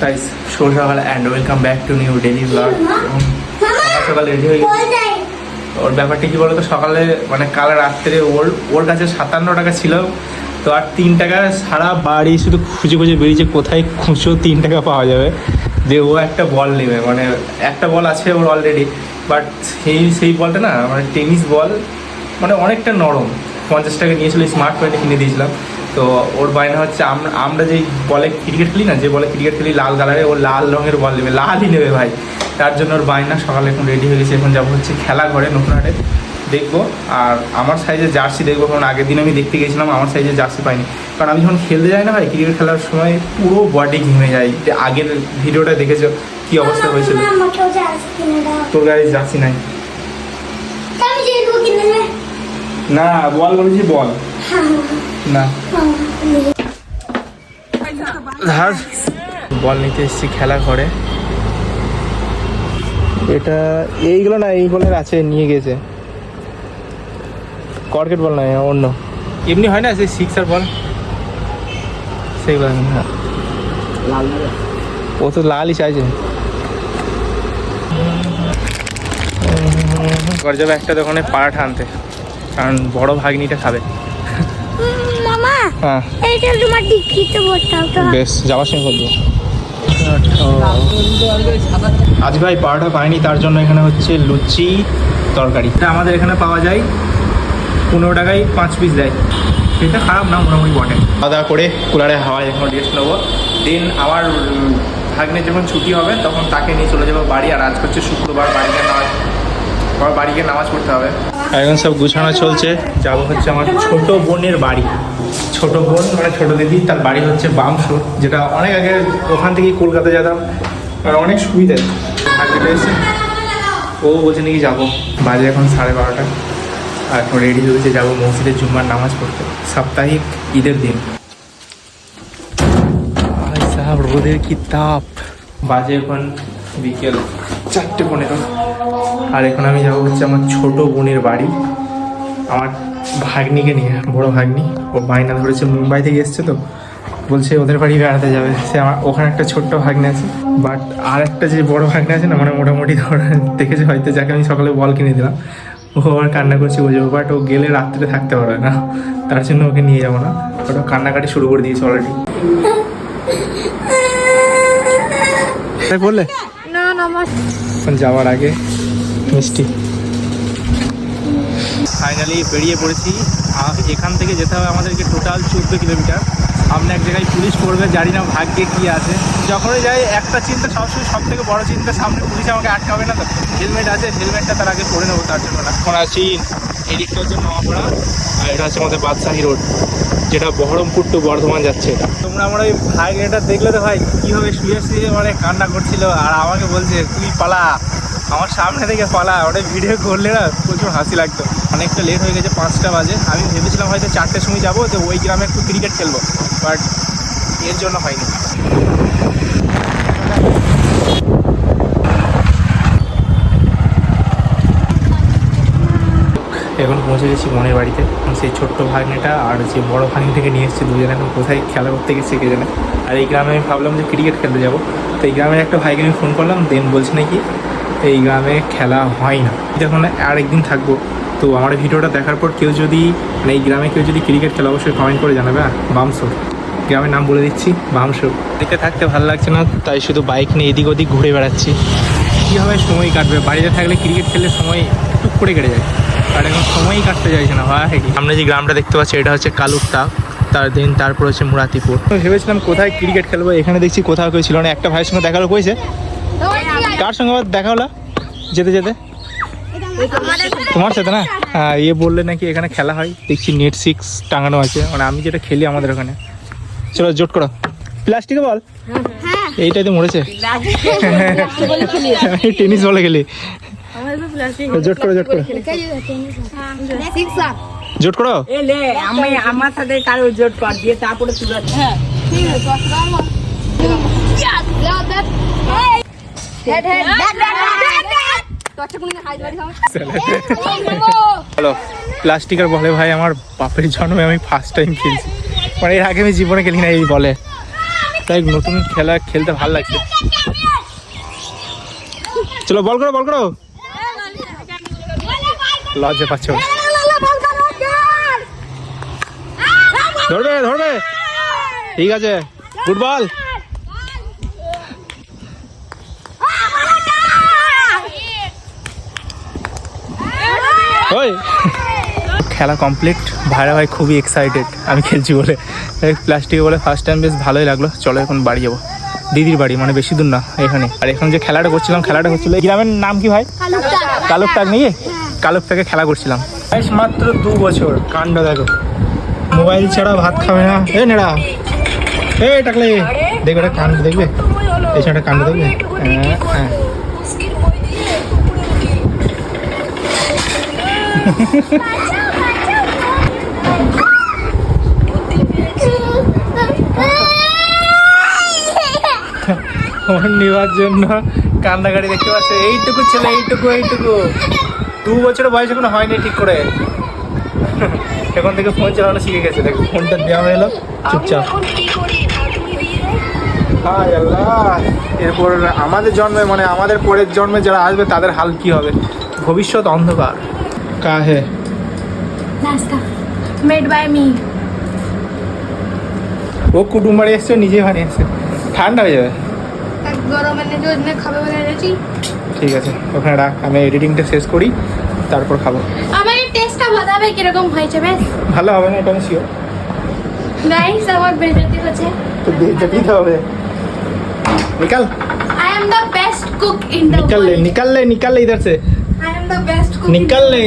তাই শুভ সকাল and welcome back to new daily blog সকাল সকাল রেডি হয়ে ওর ব্যাপারটা কি বলতো সকালে মানে কাল রাত্রে ওর ওর কাছে সাতান্ন টাকা ছিল তো আর তিন টাকা সারা বাড়ি শুধু খুঁজে খুঁজে বেরিয়েছে কোথায় খুঁজো তিন টাকা পাওয়া যাবে। যে ও একটা বল নেবে মানে একটা বল আছে ওর অলরেডি বাট সেই সেই বলটা না মানে টেনিস বল মানে অনেকটা নরম। পঞ্চাশ টাকা নিয়েছিল স্মার্ট পয়েন্টে কিনে দিয়েছিলাম। তো ওর বায়না হচ্ছে আমরা যেই বলে ক্রিকেট খেলি না যে বলে ক্রিকেট খেলি লাল কালারে ও লাল রঙের বল নেবে লালই নেবে ভাই। তার জন্য ওর বায়না সকালে এখন রেডি হয়ে গেছে এখন যাব হচ্ছে খেলা ঘরে নতুন হাটে। দেখব আর আমার সাইজে জার্সি দেখব কারণ আগের দিন আমি দেখতে গেছিলাম আমার সাইজে জার্সি পাইনি। কারণ আমি যখন খেলতে যাই না ভাই ক্রিকেট খেলার সময় পুরো বডি ঘেমে যায়। যে আগের ভিডিওটা দেখেছ কি অবস্থা হয়েছিল? তোর গাড়ি জার্সি নাই? না বল বলেছি বল। না। বল নিতে এসেছি খেলা ঘরে। এটা এইগুলো না, এইগুলোর আছে, নিয়ে গেছে। কর্কেট বল না অন্য। এমনি হয় না, সেই সিক্সার বল সেইগুলো হ্যাঁ ও তো লালই চাইছে। করে যাবে একটা দোকানে পাড়াটা আনতে। কারণ বড় ভাগ্নিটা খাবে। হ্যাঁ। এইটা তোমার ডিক্কিতে বসাও তো। বেশ যাওয়ার সময় বলব আজ ভাই পাওয়াটা পাইনি তার জন্য এখানে হচ্ছে লুচি তরকারি। এটা আমাদের এখানে পাওয়া যায় পনেরো টাকায় পাঁচ পিস দেয়। সেটা খারাপ না মোটামুটি বটে। খাওয়া দাওয়া করে কুলারে হাওয়ায় এখন রেস্ট নেব। দেন আবার উম, ভাগ্নের যখন ছুটি হবে তখন তাকে নিয়ে চলে যাব বাড়ি। আর আজ হচ্ছে শুক্রবার বাড়িতে নামাজ আবার বাড়িকে নামাজ পড়তে হবে। এখন সব গুছানো চলছে। যাব হচ্ছে আমার ছোট বোনের বাড়ি। ছোট বোন মানে ছোট দিদি তার বাড়ি হচ্ছে বামসুর যেটা অনেক আগে ওখান থেকেই কলকাতা যেতাম। আর অনেক সুবিধা। ভাগ্যটা এসে ও বলছে নাকি যাব। বাজে এখন সাড়ে বারোটা। আর এখন রেডি হয়েছে যাব মসজিদে জুম্মার নামাজ পড়তে। সাপ্তাহিক ঈদের দিন। সাহেব রোদের কি তাপ? বাজে এখন বিকেল চারটে পনেরো। আর এখন আমি যাব হচ্ছে আমার ছোট বোনের বাড়ি। আমার ভাগ্নিকে নিয়ে বড় ভাগ্নি। ও বায়না ধরেছে মুম্বাই থেকে এসছে তো। বলছে ওদের বাড়ি বেড়াতে যাবে। সে আমার ওখানে একটা ছোট্ট ভাগ্নে আছে। বাট আর একটা যে বড় ভাগ্নে আছে না মানে মোটামুটি ধর দেখেছে হয়তো যাকে আমি সকালে বল কিনে দিলাম। ও আবার কান্না করছে ও যাব। বাট ও গেলে রাত্রে থাকতে পারবে না। তার জন্য ওকে নিয়ে যাব না। ওটা কান্নাকাটি শুরু করে দিয়েছে অলরেডি বললে? না এখন যাওয়ার আগে মিষ্টি। ফাইনালি বেরিয়ে পড়েছি। এখান থেকে যেতে হবে আমাদেরকে টোটাল চোদ্দ কিলোমিটার। সামনে এক জায়গায় পুলিশ পড়বে জানি না ভাগ্যে কি আছে। যখনই যাই একটা চিন্তা সবসময় সব থেকে বড় চিন্তা সামনে পুলিশ আমাকে আটকাবে না তো। হেলমেট আছে হেলমেটটা তার আগে পরে নেব তার জন্য না। এখন আছি এদিকটা হচ্ছে নওয়াপাড়া আর এটা হচ্ছে আমাদের বাদশাহী রোড যেটা বহরমপুর টু বর্ধমান যাচ্ছে তোমরা আমার ওই ভাই এটা দেখলে তো ভাই কীভাবে শুয়ে শুয়ে মানে কান্না করছিল আর আমাকে বলছে তুই পালা। আমার সামনে থেকে পালা, ওটা ভিডিও করলে না প্রচুর হাসি লাগতো। অনেকটা লেট হয়ে গেছে, পাঁচটা বাজে। আমি ভেবেছিলাম হয়তো চারটের সময় যাব, তো ওই গ্রামে একটু ক্রিকেট খেলব বাট এর জন্য হয়নি। এখন পৌঁছে গেছি মনের বাড়িতে। সেই ছোট্ট ভাগ্নেটা আর যে বড় ভাগ্নিটাকে নিয়ে এসেছে দুজনে, এখন কোথায় খেলা করতে গেছে কে জানে। আর এই গ্রামে আমি ভাবলাম যে ক্রিকেট খেলতে যাব। তো এই গ্রামের একটা ভাইকে আমি ফোন করলাম, দেন বলছে নাকি এই গ্রামে খেলা হয় না। যখন আর একদিন থাকব। তো আমার ভিডিওটা দেখার পর কেউ যদি মানে এই গ্রামে কেউ যদি ক্রিকেট খেলে অবশ্যই কমেন্ট করে জানাবে হ্যাঁ? বামসোর। গ্রামের নাম বলে দিচ্ছি, বামসোর। দেখতে থাকতে ভালো লাগছে না, তাই শুধু বাইক নিয়ে এদিক ওদিক ঘুরে বেড়াচ্ছি। কীভাবে সময় কাটবে? বাড়িতে থাকলে ক্রিকেট খেললে সময় টুক করে কেটে যায়। আর এখন সময়ই কাটতে চাইছে না কি আমরা যে গ্রামটা দেখতে পাচ্ছি, এটা হচ্ছে কালুকটা তার দিন তারপর হচ্ছে মুরাতিপুর। ভেবেছিলাম কোথায় ক্রিকেট খেলব, এখানে দেখছি কোথাও কেউ ছিল না। একটা ভাইয়ের সঙ্গে দেখা হলো কইছে কার সঙ্গে দেখা হলো? যেতে যেতে? তোমার সাথে না? হ্যাঁ ইয়ে বললে নাকি এখানে খেলা হয়। দেখছি নেট সিক্স টাঙানো আছে। মানে আমি যেটা খেলি আমাদের ওখানে। চলো জোট করো। প্লাস্টিকে বল। এইটাই তো মরেছে। আমি টেনিস বলে খেলি। জোট করো জোট করো। জোট করো? আমি আমার সাথে কারও জোট কর দিয়ে তারপরে তুলে হ্যাঁ হ্যালো প্লাস্টিকের বলে ভাই আমার বাপের জন্মে আমি ফার্স্ট টাইম খেলছি। মানে এর আগে আমি জীবনে খেলি না এই বলে। তাই নতুন খেলা খেলতে ভালো লাগছে। চলো বল করো বল করো। লজ্জা পাচ্ছ। ধরবে ধরবে। ঠিক আছে। গুড বল ওই খেলা কমপ্লিট ভাইরা ভাই খুবই এক্সাইটেড আমি খেলছি বলে। প্লাস্টিক বলে ফার্স্ট টাইম বেশ ভালোই লাগল চলো এখন বাড়ি যাব। দিদির বাড়ি মানে বেশি দূর না এখানে আর এখন যে খেলাটা করছিলাম খেলাটা হচ্ছিল গ্রামের নাম কি ভাই? কালুক টাক নিয়ে কালুক টাকে খেলা করছিলাম। বয়স মাত্র দু বছর কাণ্ড দেখো। মোবাইল ছাড়া ভাত খাবে না। এ নেড়া। এ টাকলে দেখবে একটা কাণ্ড দেখবে? এই একটা কাণ্ড দেখবে? হ্যাঁ হ্যাঁ। ফোন নেওয়ার জন্য কান্নাকাটি দেখতে পাচ্ছে। এইটুকু ছেলে এইটুকু এইটুকু। দু বছর বয়স এখনও হয়নি ঠিক করে। এখন থেকে ফোন চালানো শিখে গেছে দেখো। ফোনটা দেওয়া হয়ে এলো। চুপচাপ। হায় আল্লাহ! এরপর আমাদের জন্মে মানে আমাদের পরের জন্মে যারা আসবে তাদের হাল কি হবে? ভবিষ্যৎ অন্ধকার। কা হে মেড বাই মি ও কুটুম বাড়ি এসছে নিজে এসছে ঠান্ডা হয়ে যাবে। গরমের জন্য খাবে বলে এনেছি ঠিক আছে ওখানে রাখ আমি এডিটিংটা শেষ করি তারপর খাবো আমার এই টেস্টটা বাতাবে কিরকম হয়েছে বেশ ভালো হবে না এটা আমি শিওর গাইস আমার বেজতি হচ্ছে তো দেখতে দিতে হবে निकल I am the best cook in the निकल ले निकल ले निकल ले इधर से I am the best cook निकल ले